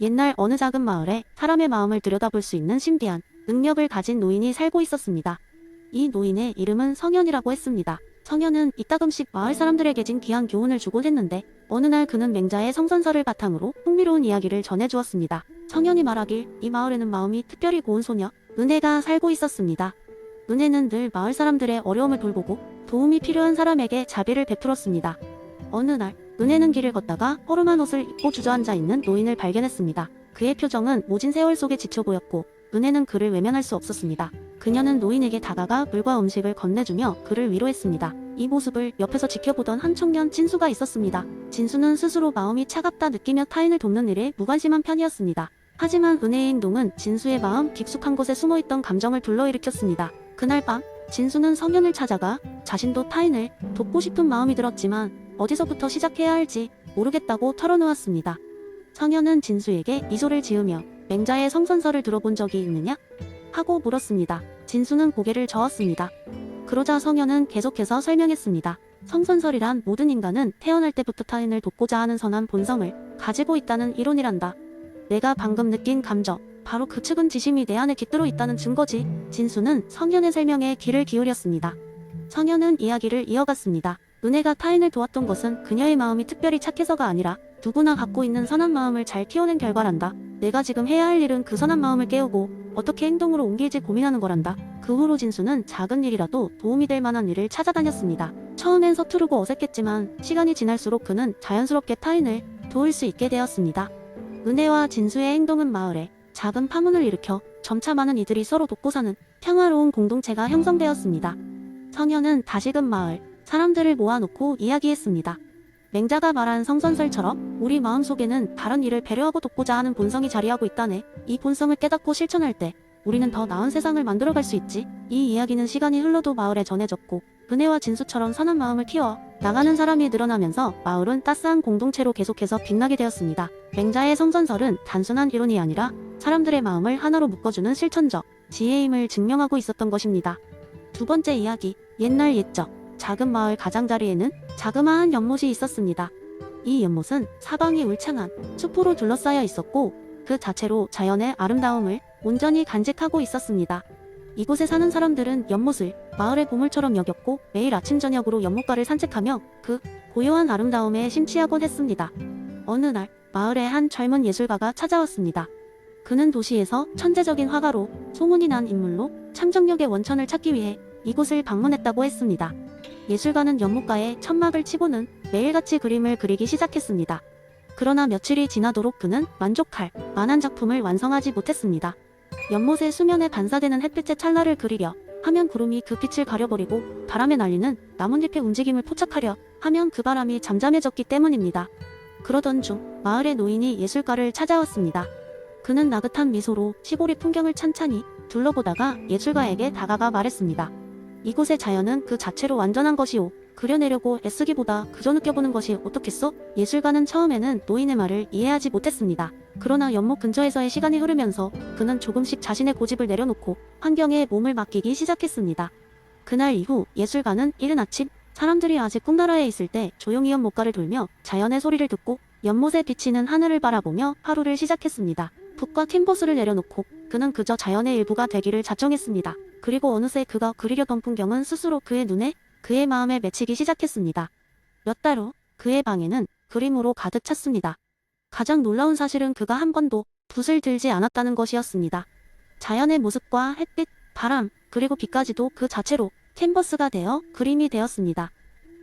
옛날 어느 작은 마을에 사람의 마음을 들여다볼 수 있는 신비한 능력을 가진 노인이 살고 있었습니다. 이 노인의 이름은 성현이라고 했습니다. 성현은 이따금씩 마을 사람들에게 진 귀한 교훈을 주곤 했는데 어느 날 그는 맹자의 성선설을 바탕으로 흥미로운 이야기를 전해주었습니다. 성현이 말하길 이 마을에는 마음이 특별히 고운 소녀 은혜가 살고 있었습니다. 은혜는 늘 마을 사람들의 어려움을 돌보고 도움이 필요한 사람에게 자비를 베풀었습니다. 어느 날 은혜는 길을 걷다가 허름한 옷을 입고 주저앉아 있는 노인을 발견했습니다. 그의 표정은 모진 세월 속에 지쳐 보였고 은혜는 그를 외면할 수 없었습니다. 그녀는 노인에게 다가가 물과 음식을 건네주며 그를 위로했습니다. 이 모습을 옆에서 지켜보던 한 청년 진수가 있었습니다. 진수는 스스로 마음이 차갑다 느끼며 타인을 돕는 일에 무관심한 편이었습니다. 하지만 은혜의 행동은 진수의 마음 깊숙한 곳에 숨어있던 감정을 불러일으켰습니다. 그날 밤 진수는 성현을 찾아가 자신도 타인을 돕고 싶은 마음이 들었지만 어디서부터 시작해야 할지 모르겠다고 털어놓았습니다. 성현은 진수에게 미소를 지으며 맹자의 성선설을 들어본 적이 있느냐? 하고 물었습니다. 진수는 고개를 저었습니다. 그러자 성현은 계속해서 설명했습니다. 성선설이란 모든 인간은 태어날 때부터 타인을 돕고자 하는 선한 본성을 가지고 있다는 이론이란다. 내가 방금 느낀 감정, 바로 그 측은 지심이 내 안에 깃들어 있다는 증거지. 진수는 성현의 설명에 귀를 기울였습니다. 성현은 이야기를 이어갔습니다. 은혜가 타인을 도왔던 것은 그녀의 마음이 특별히 착해서가 아니라 누구나 갖고 있는 선한 마음을 잘 키워낸 결과란다. 내가 지금 해야 할 일은 그 선한 마음을 깨우고 어떻게 행동으로 옮길지 고민하는 거란다. 그 후로 진수는 작은 일이라도 도움이 될 만한 일을 찾아다녔습니다. 처음엔 서투르고 어색했지만 시간이 지날수록 그는 자연스럽게 타인을 도울 수 있게 되었습니다. 은혜와 진수의 행동은 마을에 작은 파문을 일으켜 점차 많은 이들이 서로 돕고 사는 평화로운 공동체가 형성되었습니다. 성현은 다시금 마을 사람들을 모아놓고 이야기했습니다. 맹자가 말한 성선설처럼 우리 마음속에는 다른 이를 배려하고 돕고자 하는 본성이 자리하고 있다네. 이 본성을 깨닫고 실천할 때 우리는 더 나은 세상을 만들어갈 수 있지. 이 이야기는 시간이 흘러도 마을에 전해졌고 은혜와 진수처럼 선한 마음을 키워 나가는 사람이 늘어나면서 마을은 따스한 공동체로 계속해서 빛나게 되었습니다. 맹자의 성선설은 단순한 이론이 아니라 사람들의 마음을 하나로 묶어주는 실천적 지혜의 힘을 증명하고 있었던 것입니다. 두 번째 이야기, 옛날 옛적 작은 마을 가장자리에는 자그마한 연못이 있었습니다. 이 연못은 사방이 울창한 숲으로 둘러싸여 있었고 그 자체로 자연의 아름다움을 온전히 간직하고 있었습니다. 이곳에 사는 사람들은 연못을 마을의 보물처럼 여겼고 매일 아침 저녁으로 연못가를 산책하며 그 고요한 아름다움에 심취하곤 했습니다. 어느 날 마을에 한 젊은 예술가가 찾아왔습니다. 그는 도시에서 천재적인 화가로 소문이 난 인물로 창정력의 원천을 찾기 위해 이곳을 방문했다고 했습니다. 예술가는 연못가에 천막을 치고는 매일같이 그림을 그리기 시작했습니다. 그러나 며칠이 지나도록 그는 만족할 만한 작품을 완성하지 못했습니다. 연못의 수면에 반사되는 햇빛의 찰나를 그리려 하면 구름이 그 빛을 가려버리고 바람에 날리는 나뭇잎의 움직임을 포착하려 하면 그 바람이 잠잠해졌기 때문입니다. 그러던 중 마을의 노인이 예술가를 찾아왔습니다. 그는 나긋한 미소로 시골의 풍경을 찬찬히 둘러보다가 예술가에게 다가가 말했습니다. 이곳의 자연은 그 자체로 완전한 것이오. 그려내려고 애쓰기보다 그저 느껴보는 것이 어떻겠소? 예술가는 처음에는 노인의 말을 이해하지 못했습니다. 그러나 연못 근처에서의 시간이 흐르면서 그는 조금씩 자신의 고집을 내려놓고 환경에 몸을 맡기기 시작했습니다. 그날 이후 예술가는 이른 아침 사람들이 아직 꿈나라에 있을 때 조용히 연못가를 돌며 자연의 소리를 듣고 연못에 비치는 하늘을 바라보며 하루를 시작했습니다. 붓과 캔버스를 내려놓고 그는 그저 자연의 일부가 되기를 자청했습니다. 그리고 어느새 그가 그리려던 풍경은 스스로 그의 눈에 그의 마음에 맺히기 시작했습니다. 몇 달 후 그의 방에는 그림으로 가득 찼습니다. 가장 놀라운 사실은 그가 한 번도 붓을 들지 않았다는 것이었습니다. 자연의 모습과 햇빛, 바람, 그리고 비까지도 그 자체로 캔버스가 되어 그림이 되었습니다.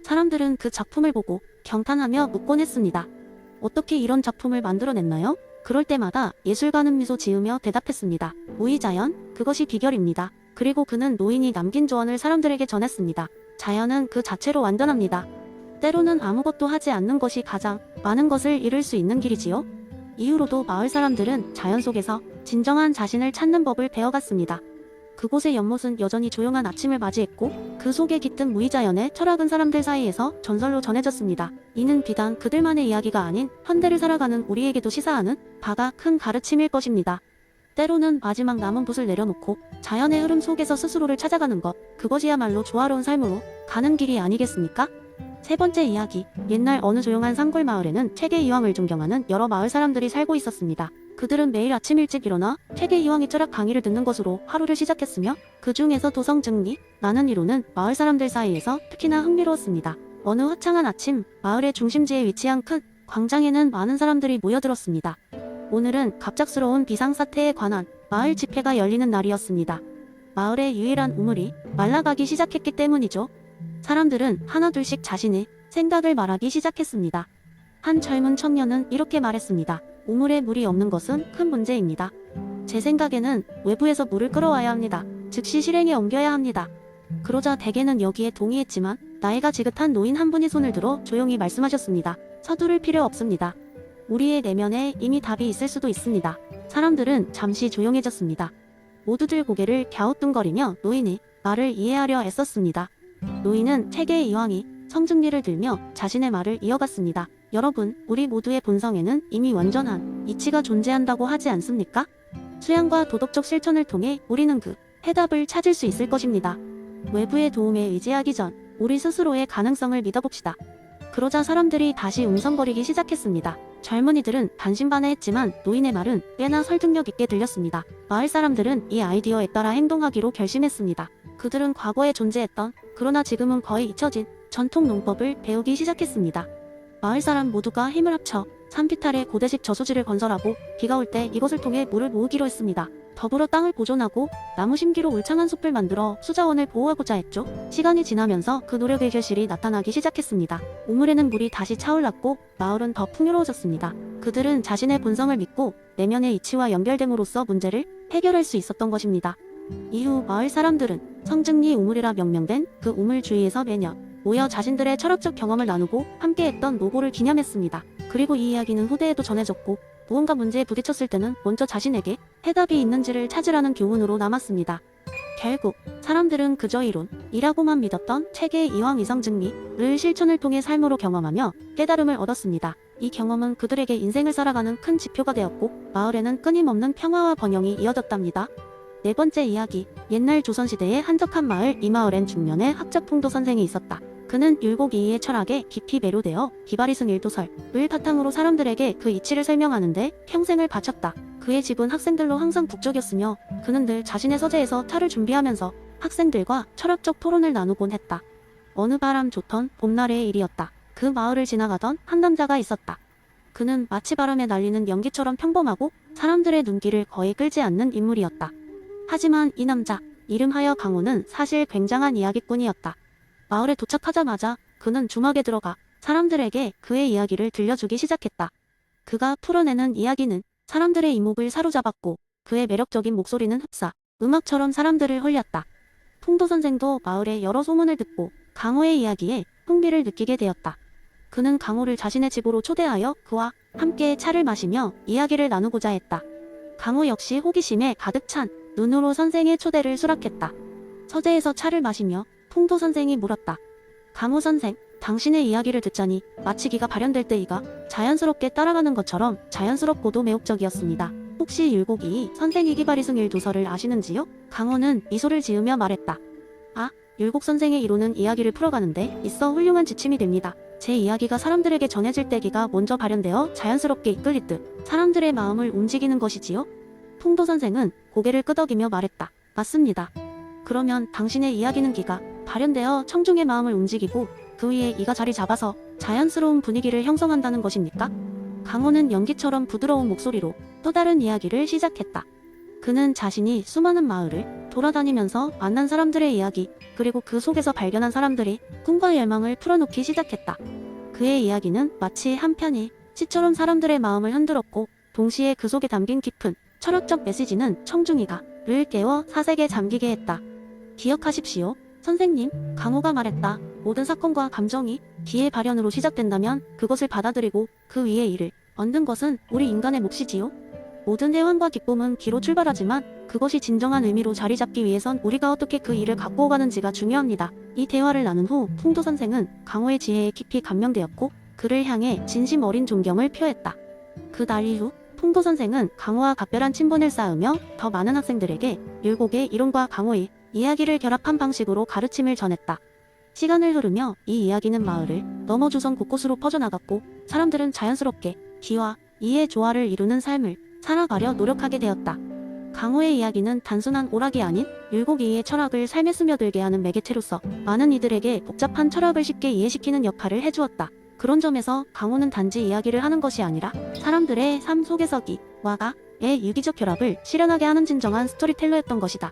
사람들은 그 작품을 보고 경탄하며 묻곤 했습니다. 어떻게 이런 작품을 만들어냈나요? 그럴 때마다 예술가는 미소 지으며 대답했습니다. 무의자연, 그것이 비결입니다. 그리고 그는 노인이 남긴 조언을 사람들에게 전했습니다. 자연은 그 자체로 완전합니다. 때로는 아무것도 하지 않는 것이 가장 많은 것을 이룰 수 있는 길이지요. 이후로도 마을 사람들은 자연 속에서 진정한 자신을 찾는 법을 배워갔습니다. 그곳의 연못은 여전히 조용한 아침을 맞이했고 그 속에 깃든 무의자연의 철학은 사람들 사이에서 전설로 전해졌습니다. 이는 비단 그들만의 이야기가 아닌 현대를 살아가는 우리에게도 시사하는 바가 큰 가르침일 것입니다. 때로는 마지막 남은 붓을 내려놓고 자연의 흐름 속에서 스스로를 찾아가는 것, 그것이야말로 조화로운 삶으로 가는 길이 아니겠습니까? 세 번째 이야기. 옛날 어느 조용한 산골 마을에는 퇴계 이황을 존경하는 여러 마을 사람들이 살고 있었습니다. 그들은 매일 아침 일찍 일어나 퇴계 이황의 철학 강의를 듣는 것으로 하루를 시작했으며 그 중에서 도성 증리, 나는 이로는 마을 사람들 사이에서 특히나 흥미로웠습니다. 어느 화창한 아침, 마을의 중심지에 위치한 큰 광장에는 많은 사람들이 모여들었습니다. 오늘은 갑작스러운 비상사태에 관한 마을 집회가 열리는 날이었습니다. 마을의 유일한 우물이 말라가기 시작했기 때문이죠. 사람들은 하나둘씩 자신의 생각을 말하기 시작했습니다. 한 젊은 청년은 이렇게 말했습니다. 우물에 물이 없는 것은 큰 문제입니다. 제 생각에는 외부에서 물을 끌어와야 합니다. 즉시 실행에 옮겨야 합니다. 그러자 대개는 여기에 동의했지만 나이가 지긋한 노인 한 분이 손을 들어 조용히 말씀하셨습니다. 서두를 필요 없습니다. 우리의 내면에 이미 답이 있을 수도 있습니다. 사람들은 잠시 조용해졌습니다. 모두들 고개를 갸우뚱거리며 노인의 말을 이해하려 애썼습니다. 노인은 책의 이왕이 성증리를 들며 자신의 말을 이어갔습니다. 여러분, 우리 모두의 본성에는 이미 완전한 이치가 존재한다고 하지 않습니까? 수양과 도덕적 실천을 통해 우리는 그 해답을 찾을 수 있을 것입니다. 외부의 도움에 의지하기 전 우리 스스로의 가능성을 믿어봅시다. 그러자 사람들이 다시 웅성거리기 시작했습니다. 젊은이들은 반신반의했지만 노인의 말은 꽤나 설득력 있게 들렸습니다. 마을 사람들은 이 아이디어에 따라 행동하기로 결심했습니다. 그들은 과거에 존재했던 그러나 지금은 거의 잊혀진 전통 농법을 배우기 시작했습니다. 마을 사람 모두가 힘을 합쳐 산비탈의 고대식 저수지를 건설하고 비가 올 때 이것을 통해 물을 모으기로 했습니다. 더불어 땅을 보존하고 나무 심기로 울창한 숲을 만들어 수자원을 보호하고자 했죠. 시간이 지나면서 그 노력의 결실이 나타나기 시작했습니다. 우물에는 물이 다시 차올랐고 마을은 더 풍요로워졌습니다. 그들은 자신의 본성을 믿고 내면의 이치와 연결됨으로써 문제를 해결할 수 있었던 것입니다. 이후 마을 사람들은 성증리 우물이라 명명된 그 우물 주위에서 매년 모여 자신들의 철학적 경험을 나누고 함께했던 노고를 기념했습니다. 그리고 이 이야기는 후대에도 전해졌고 무언가 문제에 부딪혔을 때는 먼저 자신에게 해답이 있는지를 찾으라는 교훈으로 남았습니다. 결국 사람들은 그저 이론, 이라고만 믿었던 책의 이왕 이성 증리를 실천을 통해 삶으로 경험하며 깨달음을 얻었습니다. 이 경험은 그들에게 인생을 살아가는 큰 지표가 되었고 마을에는 끊임없는 평화와 번영이 이어졌답니다. 네 번째 이야기. 옛날 조선시대의 한적한 마을 이 마을엔 중년의 학자풍도 선생이 있었다. 그는 율곡이의 철학에 깊이 매료되어 기바리승 일도설을 바탕으로 사람들에게 그 이치를 설명하는데 평생을 바쳤다. 그의 집은 학생들로 항상 북적였으며 그는 늘 자신의 서재에서 차를 준비하면서 학생들과 철학적 토론을 나누곤 했다. 어느 바람 좋던 봄날의 일이었다. 그 마을을 지나가던 한 남자가 있었다. 그는 마치 바람에 날리는 연기처럼 평범하고 사람들의 눈길을 거의 끌지 않는 인물이었다. 하지만 이 남자, 이름하여 강호는 사실 굉장한 이야기꾼이었다. 마을에 도착하자마자 그는 주막에 들어가 사람들에게 그의 이야기를 들려주기 시작했다. 그가 풀어내는 이야기는 사람들의 이목을 사로잡았고 그의 매력적인 목소리는 흡사, 음악처럼 사람들을 홀렸다. 풍도 선생도 마을의 여러 소문을 듣고 강호의 이야기에 흥미를 느끼게 되었다. 그는 강호를 자신의 집으로 초대하여 그와 함께 차를 마시며 이야기를 나누고자 했다. 강호 역시 호기심에 가득 찬 눈으로 선생의 초대를 수락했다. 서재에서 차를 마시며 풍도 선생이 물었다. 강호 선생, 당신의 이야기를 듣자니 마치 기가 발현될 때 이가 자연스럽게 따라가는 것처럼 자연스럽고도 매혹적이었습니다. 혹시 율곡이 선생 이 기바리승 일 도서를 아시는지요? 강호는 미소를 지으며 말했다. 아, 율곡 선생의 이론은 이야기를 풀어가는데 있어 훌륭한 지침이 됩니다. 제 이야기가 사람들에게 전해질 때 기가 먼저 발현되어 자연스럽게 이끌리듯 사람들의 마음을 움직이는 것이지요? 풍도 선생은 고개를 끄덕이며 말했다. 맞습니다. 그러면 당신의 이야기는 기가 발현되어 청중의 마음을 움직이고 그 위에 이가 자리 잡아서 자연스러운 분위기를 형성한다는 것입니까? 강호는 연기처럼 부드러운 목소리로 또 다른 이야기를 시작했다. 그는 자신이 수많은 마을을 돌아다니면서 만난 사람들의 이야기, 그리고 그 속에서 발견한 사람들의 꿈과 열망을 풀어놓기 시작했다. 그의 이야기는 마치 한 편의 시처럼 사람들의 마음을 흔들었고, 동시에 그 속에 담긴 깊은 철학적 메시지는 청중이가 를 깨워 사색에 잠기게 했다. 기억하십시오. 선생님, 강호가 말했다. 모든 사건과 감정이 기의 발현으로 시작된다면 그것을 받아들이고 그 위에 이를 얻는 것은 우리 인간의 몫이지요. 모든 해환과 기쁨은 기로 출발하지만 그것이 진정한 의미로 자리 잡기 위해선 우리가 어떻게 그 일을 갖고 오가는지가 중요합니다. 이 대화를 나눈 후 풍도 선생은 강호의 지혜에 깊이 감명되었고 그를 향해 진심 어린 존경을 표했다. 그 날 이후 풍도 선생은 강호와 각별한 친분을 쌓으며 더 많은 학생들에게 율곡의 이론과 강호의 이야기를 결합한 방식으로 가르침을 전했다. 시간을 흐르며 이 이야기는 마을을 넘어 조선 곳곳으로 퍼져나갔고 사람들은 자연스럽게 기와 이의 조화를 이루는 삶을 살아가려 노력하게 되었다. 강호의 이야기는 단순한 오락이 아닌 율곡 이의 철학을 삶에 스며들게 하는 매개체로서 많은 이들에게 복잡한 철학을 쉽게 이해시키는 역할을 해주었다. 그런 점에서 강호는 단지 이야기를 하는 것이 아니라 사람들의 삶 속에서 기, 와가, 의 유기적 결합을 실현하게 하는 진정한 스토리텔러였던 것이다.